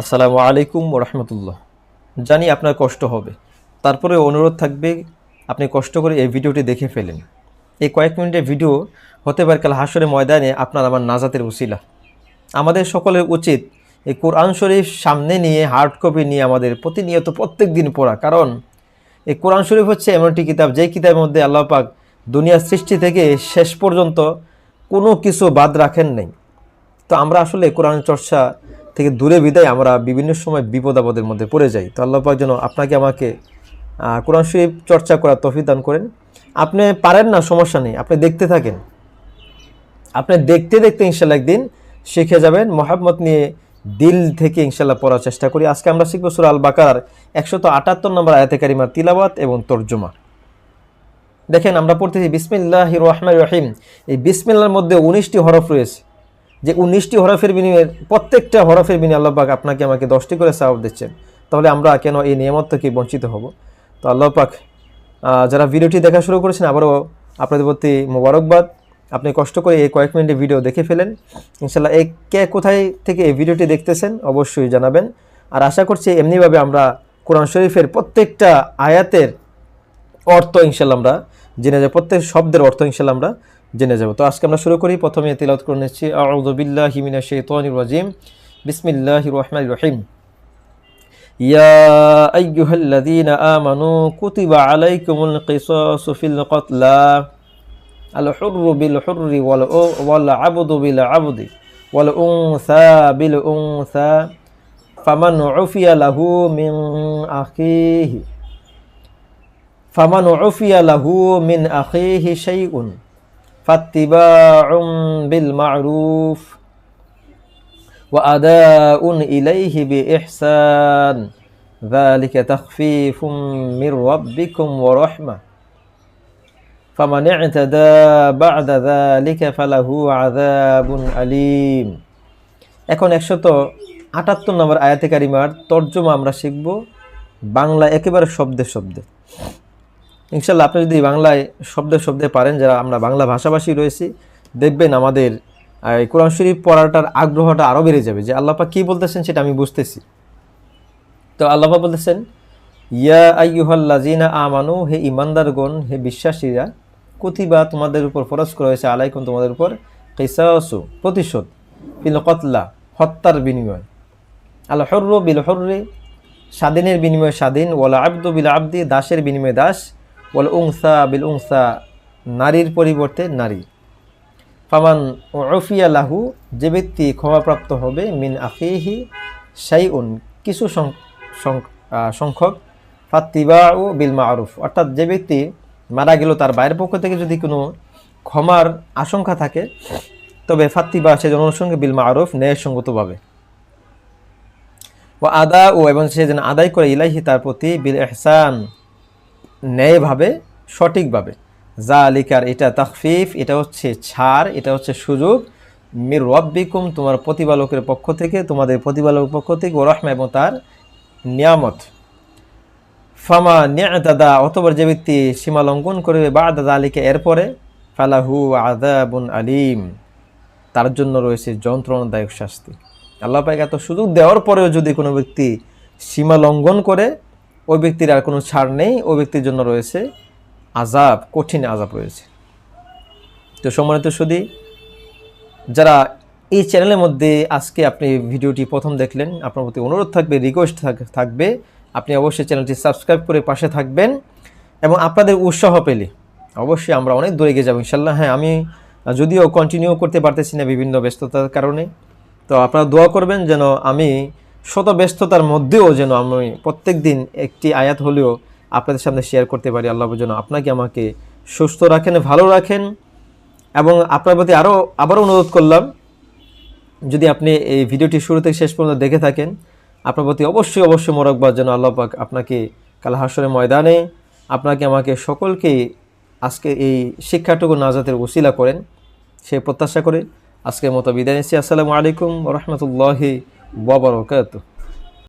আসসালামু আলাইকুম রহমতুল্লাহ। জানি আপনার কষ্ট হবে। তারপরে অনুরোধ থাকবে, আপনি কষ্ট করে এই ভিডিওটি দেখে ফেলেন। এই কয়েক মিনিটের ভিডিও হতে পারে কাল হাসরে ময়দানে আপনার আমার নাজাতের উসিলা আমাদের সকলের উচিত এই কোরআন শরীফ সামনে নিয়ে হার্ড কপি নিয়ে আমাদের প্রতিনিয়ত প্রত্যেক দিন পড়া। কারণ এই কোরআন শরীফ হচ্ছে এমন একটি কিতাব, যেই কিতাবের মধ্যে আল্লাহ পাক দুনিয়ার সৃষ্টি থেকে শেষ পর্যন্ত কোনো কিছু বাদ রাখেন নাই। তো আমরা আসলে কোরআন চর্চা থেকে দূরে বিদায় আমরা বিভিন্ন সময় বিপদ আপদের মধ্যে পড়ে যাই। তো আল্লাহ পাক যেন আপনাকে আমাকে কোরআন শরীফ চর্চা করার তফিক দান করেন। আপনি পারেন না, সমস্যা নেই, আপনি দেখতে থাকেন। আপনি দেখতে দেখতে ইনশাল্লাহ একদিন শিখে যাবেন মোহাম্মদ নিয়ে দিল থেকে ইনশাল্লাহ পড়ার চেষ্টা করি। আজকে আমরা শিখব সুরা আল বাকার একশত আটাত্তর নম্বর আয়াতে কারিমার তিলাবাত এবং তর্জমা। দেখেন আমরা পড়তেছি বিসমিল্লাহ রহমান রহিম। এই বিসমিল্লার মধ্যে উনিশটি হরফ রয়েছে। যে উনিশটি হরফের বিনিময়ে প্রত্যেকটা হরফের বিনিময়ে আল্লাহ পাক আপনাকে আমাকে দশটি করে সাহব দিচ্ছেন। তাহলে আমরা কেন এই নিয়ামত থেকে বঞ্চিত হব? তো আল্লাহ পাক যারা ভিডিওটি দেখা শুরু করেছেন, আবারও আপনাদের প্রতি মোবারকবাদ। আপনি কষ্ট করে এই কয়েক মিনিটের ভিডিও দেখে ফেলেন। ইনশাল্লাহ এই কে কোথায় থেকে এই ভিডিওটি দেখতেছেন অবশ্যই জানাবেন। আর আশা করছি এমনিভাবে আমরা কোরআন শরীফের প্রত্যেকটা আয়াতের অর্থ ইনশাল্লাহ আমরা জেনে যাব, প্রত্যেক শব্দের অর্থ ইনশাল্লাহ আমরা জেনে যাব। তো আজকে আমরা শুরু করি। প্রথমে তিলত করে নিচ্ছি। আউযুবিল্লাহ হিমিনা শাইতানির রাজিম। বিসমিল্লাহ রহমান রহিম। ইয়া আইয়ুহাল্লাযীনা আমানু কুতিবা আলাইকুমুল কিসাসু ফিল কতলা। আল হুররু বিল হুররি ওয়াল ওয়াল আবদু বিল আবদি, ওয়াল উনসা বিল উনসা। ফামান উফিয়া লাহু মিন আখিহি। ফামান উফিয়া লাহু মিন আখিহি শাইউন। فاتباع بالمعروف وأداء إليه بإحسان ذلك تخفيف من ربكم ورحمة فمن اعتدى بعد ذلك فله عذاب أليم এখন একশত আটাত্তর নম্বর আয়াতে কারিমার তর্জমা আমরা শিখব বাংলা একেবারে শব্দে শব্দে ইনশাল্লাহ আপনি যদি বাংলায় শব্দে শব্দে পারেন, যারা আমরা বাংলা ভাষাভাষী রয়েছি, দেখবেন আমাদের কোরআন শরীফ পড়াটার আগ্রহটা আরও বেড়ে যাবে যে আল্লাপা কী বলতেছেন সেটা আমি বুঝতেছি। তো আল্লাপা বলতেছেন, ইয়া আই আইয়ুহাল্লাজিনা আমানু, হে ইমানদারগণ হে বিশ্বাসীরা, কুতিবা, তোমাদের উপর ফরজ করা হয়েছে, আলাইকুম তোমাদের উপর কিসাসু, প্রতিশোধ, ফিল কতলা, হত্যার বিনিময়। আল হর্র বিল হর্রে, স্বাধীনের বিনিময়ে স্বাধীন, ওয়াল আব্দু বিল আব্দি, দাসের বিনিময়ে দাস ওয়াল উংসা বিল উংসা নারীর পরিবর্তে নারী। ফামান ওফিয়া লাহু, যে ব্যক্তি ক্ষমাপ্রাপ্ত হবে, মিন আখিহি শাইউন, কিছু সং- সং- সংখ্যক ফাত্তিবা ও বিল মারুফ অর্থাৎ যে ব্যক্তি মারা গেল তার বাইরের পক্ষ থেকে যদি কোনো ক্ষমার আশঙ্কা থাকে, তবে ফাত্তিবা সে জনসঙ্গে বিল মারুফ ন্যায়সঙ্গতভাবে। ও আদা ও এবং সে যেন আদায় করে ইলাহি তার প্রতি বিল এহসান ন্যায়ভাবে, সঠিকভাবে। যা আলিকার এটা তাকফিফ এটা হচ্ছে ছাড়, এটা হচ্ছে সুযোগ। মির রব্বিকুম, তোমার প্রতিপালকের পক্ষ থেকে, তোমাদের প্রতিপালকের পক্ষ থেকে, ও রহমা এবং তার নিয়ামত। ফামা নিয়াদাদা অতবার যে ব্যক্তি সীমা লঙ্ঘন করবে বা দাদা আলীকে এরপরে ফালাহু আদাবুন আলিম। তার জন্য রয়েছে যন্ত্রণাদায়ক শাস্তি। আল্লাহ পাক এত সুযোগ দেওয়ার পরেও যদি কোনো ব্যক্তি সীমা লঙ্ঘন করে ওই ব্যক্তির আর কোনো ছাড় নেই, ওই ব্যক্তির জন্য রয়েছে আজাব কঠিন আজাব রয়েছে। তো সম্মানিত সুদী যারা এই চ্যানেলের মধ্যে আজকে আপনি ভিডিওটি প্রথম দেখলেন, আপনার প্রতি অনুরোধ থাকবে রিকোয়েস্ট থাকবে, আপনি অবশ্যই চ্যানেলটি সাবস্ক্রাইব করে পাশে থাকবেন এবং আপনাদের উৎসাহ পেলে অবশ্যই আমরা অনেক দূরে গিয়ে যাব, ইনশাল্লাহ। হ্যাঁ আমি যদিও কন্টিনিউ করতে পারতেছি না বিভিন্ন ব্যস্ততার কারণে, তো আপনারা দোয়া করবেন যেন আমি শত ব্যস্ততার মধ্যেও যেন আমি প্রত্যেক দিন একটি আয়াত হলেও আপনাদের সামনে শেয়ার করতে পারি, আল্লাহ যেন আপনাকে আমাকে সুস্থ রাখেন, ভালো রাখেন। এবং আপনার প্রতি আরও আবারও অনুরোধ করলাম, যদি আপনি এই ভিডিওটি শুরু থেকে শেষ পর্যন্ত দেখে থাকেন, আপনার প্রতি অবশ্যই অবশ্যই মোরকবাদ যেন আল্লাহ পাক আপনাকে কাল হাসরের ময়দানে আপনাকে আমাকে সকলকে আজকে এই শিক্ষাটুকু নাজাতের উসিলা করেন, সে প্রত্যাশা করে আজকের মতো বিদায় নিচ্ছি। আসসালামু আলাইকুম রহমতুল্লাহি ওবরকাত